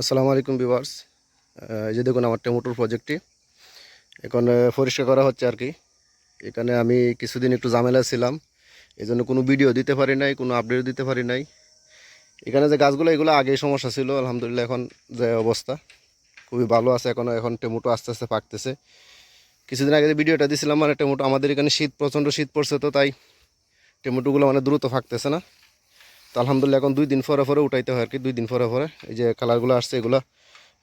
আসসালামু আলাইকুম ভিউয়ার্স। এই যে দেখুন আমার টমেটোর প্রজেক্টটি। এখন পরিষ্কার করা হচ্ছে আর কি। এখানে আমি কিছুদিন একটু ঝামেলা ছিলাম। এই জন্য কোনো ভিডিও দিতে পারি নাই, কোনো আপডেট দিতে পারি নাই। এখানে যে গাছগুলো, এগুলো আগেই সমস্যা ছিল। আলহামদুলিল্লাহ এখন যে অবস্থা, খুবই ভালো আছে। এখন এখন টমেটো আস্তে আস্তে পাকতেছে। কিছুদিন আগে যে ভিডিওটা দিছিলাম মানে টমেটো, আমাদের এখানে শীত, প্রচণ্ড শীত পড়ছে তো, তাই টমেটোগুলো মানে দ্রুত ফাকতেছে না। আলহামদুলিল্লাহ এখন দুই দিন পরে পরে উঠাইতে হয় আর কি, দুই দিন পরে পরে। এই যে কালারগুলো আসছে এগুলো,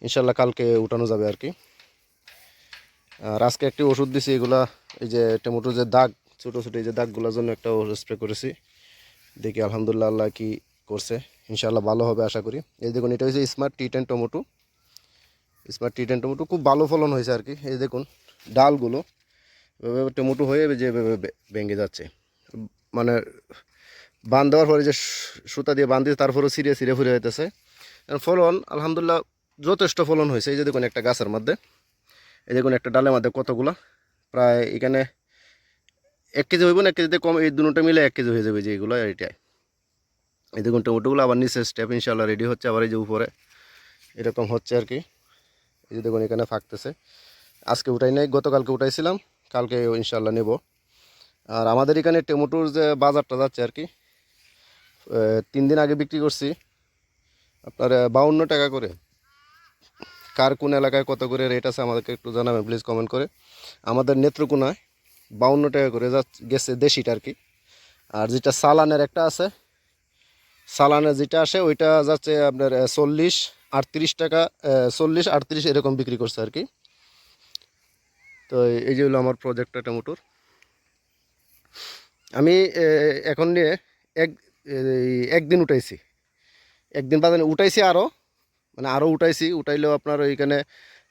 ইনশাল্লাহ কালকে উঠানো যাবে আর কি। আর আজকে একটি ওষুধ দিছি এগুলা, এই যে টমেটোর যে দাগ, ছোটো ছোটো এই যে দাগগুলোর জন্য একটা স্প্রে করেছি। দেখি আলহামদুলিল্লাহ আল্লাহ কি করছে। ইনশাল্লাহ ভালো হবে আশা করি। এই দেখুন, এটা হচ্ছে smart T ten tomato smart T ten tomato খুব ভালো ফলন হয়েছে আর কি। এই দেখুন, ডালগুলো এভাবে টমেটো হয়ে যে ভেঙে যাচ্ছে। মানে বান দেওয়ার পরে যে সুতা দিয়ে বান দিয়ে তারপরেও সিরে সিরে ফুরে হইতেছে। ফলন, আলহামদুলিল্লাহ, যথেষ্ট ফলন হয়েছে। এই যে দেখুন একটা গাছের মধ্যে, এই দেখুন একটা ডালের মধ্যে কতগুলো। প্রায় এখানে এক কেজি হইব না, এক কেজিতে কম, এই দুটো মিলে এক কেজি হয়ে যাবে যে এগুলো এইটাই এই দেখুন টমেটোগুলো আবার নিচে স্টেপ ইনশাল্লাহ রেডি হচ্ছে, আবার এই যে উপরে এরকম হচ্ছে আর কি। এই যে দেখুন এখানে ফাঁকতেছে। আজকে উঠাই নাই, গতকালকে উঠাইছিলাম, কালকে ইনশাল্লাহ নেব। আর আমাদের এখানে টমেটোর যে বাজারটা যাচ্ছে আর কি তিন দিন আগে বিক্রি করছি। আপনার বাউন্ন টাকা করে। কার কোন এলাকায় কত করে রেট আছে আমাদেরকে একটু জানাবেন প্লিজ কমেন্ট করে। আমাদের নেত্রকোনায় বাউন্ন টাকা করে যা গেছে দেশিটা আর কি। আর যেটা সালানের একটা আছে সালানের যেটা আসে ওইটা যাচ্ছে আপনার চল্লিশ, আটত্রিশ টাকা চল্লিশ, আটত্রিশ এরকম বিক্রি করছে আর কি। তো এই যে হলো আমার প্রজেক্টটা টমেটোর আমি এখন নিয়ে এক একদিন উঠাইছি। একদিন বাদে উঠাইছি আরও মানে আরও উঠাইছি, উঠাইলেও আপনার ওইখানে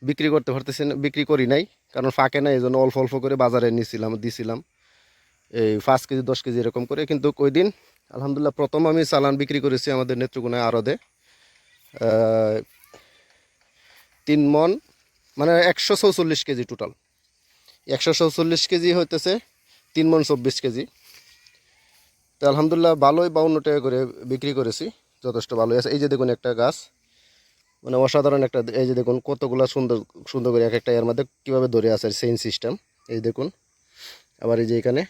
বিক্রি করতে পারতেছি না, বিক্রি করি নাই, কারণ ফাঁকে নাই এই জন্য অল্প অল্প করে বাজারে নিয়েছিলাম দিছিলাম। এই পাঁচ কেজি, দশ কেজি এরকম করে, কিন্তু ওই দিন, আলহামদুলিল্লাহ, প্রথম আমি চালান বিক্রি করেছি আমাদের নেত্রকোনায় আরদে তিন মন মানে একশো চৌচল্লিশ কেজি টোটাল একশো চৌচল্লিশ কেজি হইতেছে তিন মন চব্বিশ কেজি। তো আলহামদুলিল্লাহ ভালোই বাউন্ন টাকা করে বিক্রি করেছি, যথেষ্ট ভালোই আছে। এই যে দেখুন একটা গাছ মানে অসাধারণ একটা এই যে দেখুন কতগুলা সুন্দর সুন্দর করে এক একটা এর মধ্যে কীভাবে ধরে আছে সেইন সিস্টেম এই দেখুন, আবার এই যে এখানে।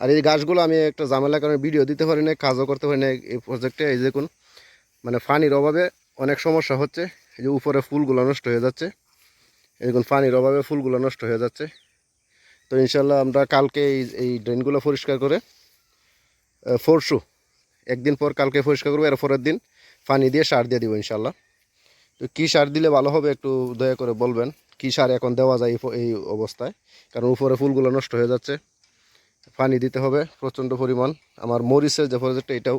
আর এই গাছগুলো আমি একটা ঝামেলা কারণে ভিডিও দিতে পারি না কাজও করতে পারি না এই প্রজেক্টে এই দেখুন মানে পানির অভাবে অনেক সমস্যা হচ্ছে, এই যে উপরে ফুলগুলো নষ্ট হয়ে যাচ্ছে। এই দেখুন, পানির অভাবে ফুলগুলো নষ্ট হয়ে যাচ্ছে। তো ইনশাল্লাহ আমরা কালকে এই এই ড্রেনগুলো পরিষ্কার করে পরশু একদিন পর কালকে পরিষ্কার করব, এর পরের দিন পানি দিয়ে সার দিয়ে দিব ইনশাল্লাহ তো কী সার দিলে ভালো হবে একটু দয়া করে বলবেন? কী সার এখন দেওয়া যায় এই এই অবস্থায়? কারণ উপরে ফুলগুলো নষ্ট হয়ে যাচ্ছে। পানি দিতে হবে প্রচণ্ড পরিমাণ। আমার মরিচের যে প্রজেক্টটা এটাও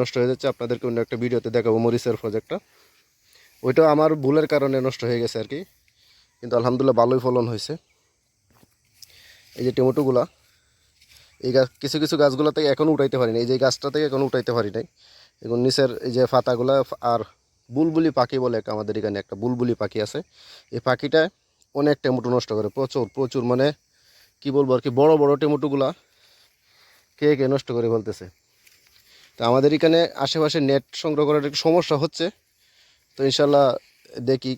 নষ্ট হয়ে যাচ্ছে। আপনাদেরকে অন্য একটা ভিডিওতে দেখাবো মরিচের প্রজেক্টটা ওইটাও আমার ভুলের কারণে নষ্ট হয়ে গেছে আর কি। কিন্তু আলহামদুলিল্লাহ ভালোই ফলন হয়েছে। এই যে টমেটোগুলা এই গাছ কিছু কিছু গাছগুলো থেকে এখনও উঠাইতে পারি নাই এই যে গাছটা থেকে এখনও উঠাইতে পারি নাই এখন নিচের এই যে পাতাগুলা আর বুলবুলি পাখি বলে আমাদের এখানে একটা বুলবুলি পাখি আছে। এই পাখিটা অনেক টমেটো নষ্ট করে। প্রচুর প্রচুর মানে কি বলব আর কি, বড় বড় টমেটোগুলা কে কে নষ্ট করে বলতেছে তো আমাদের এখানে আশেপাশে নেট সংগ্রহ করার একটু সমস্যা হচ্ছে। তো ইনশাল্লাহ দেখি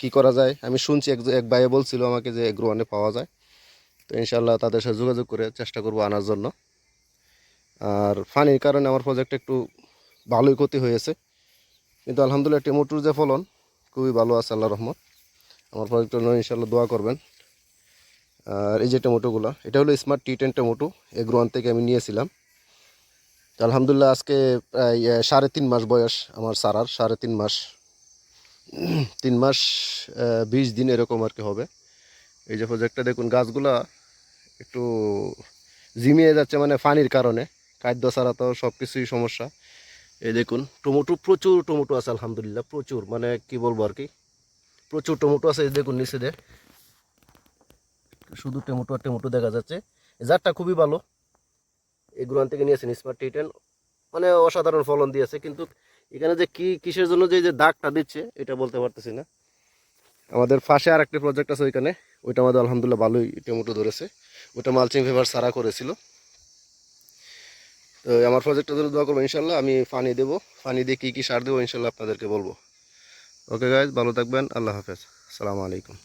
কি করা যায়। আমি শুনছি এক এক ভাইয়ে বলছিল আমাকে যে গ্রোয়ানে পাওয়া যায়। তো ইনশাল্লাহ তাদের সাথে যোগাযোগ করে চেষ্টা করব আনার জন্য। আর ফানির কারণে আমার প্রজেক্ট একটু ভালোই ক্ষতি হয়েছে। কিন্তু আলহামদুলিল্লাহ টেমোটুর যে ফলন, খুবই ভালো আছে আল্লাহ রহমত। আমার প্রজেক্টের জন্য ইনশাল্লাহ দোয়া করবেন। আর এই যে টমেটোগুলো এটা হলো স্মার্ট টি টেন টমেটো এগ্রোয়ান থেকে আমি নিয়েছিলাম। তো আলহামদুলিল্লাহ আজকে প্রায় সাড়ে তিন মাস বয়স আমার সারার, সাড়ে তিন মাস। তিন মাস বিশ দিন এরকম আর কি হবে। এই যে প্রজেক্টটা দেখুন, গাছগুলা একটু জিমিয়ে যাচ্ছে মানে পানির কারণে। খাদ্য ছাড়া তো সব কিছুই সমস্যা। এই দেখুন, টমেটো প্রচুর টমেটো আছে, আলহামদুলিল্লাহ, প্রচুর। মানে কি বলব আর কি? প্রচুর টমেটো আছে, এই দেখুন নিচে দিয়ে শুধু টমেটো আর টমেটো দেখা যাচ্ছে। এই জাতটা খুবই ভালো। এগুলো থেকে নিয়েছেন স্মার্ট টি টেন মানে অসাধারণ ফলন দিয়েছে, কিন্তু এখানে যে কি, কিসের জন্য যে যে দাগটা দিচ্ছে, এটা বলতে পারতেছি না। আমাদের পাশে আর একটা প্রজেক্ট আছে ওইখানে। ওইটা আমাদের আলহামদুলিল্লাহ ভালোই টমেটো ধরেছে। ওটা মালচিং ফেভার সারা করেছিল। তো আমার প্রজেক্টটা জন্য দোয়া করব ইনশাল্লাহ আমি পানি দেবো। পানি দিয়ে কী কী সার দেবো ইনশাল্লাহ আপনাদেরকে বলব। ওকে গাইজ ভালো থাকবেন, আল্লাহ হাফেজ। আসসালামু আলাইকুম।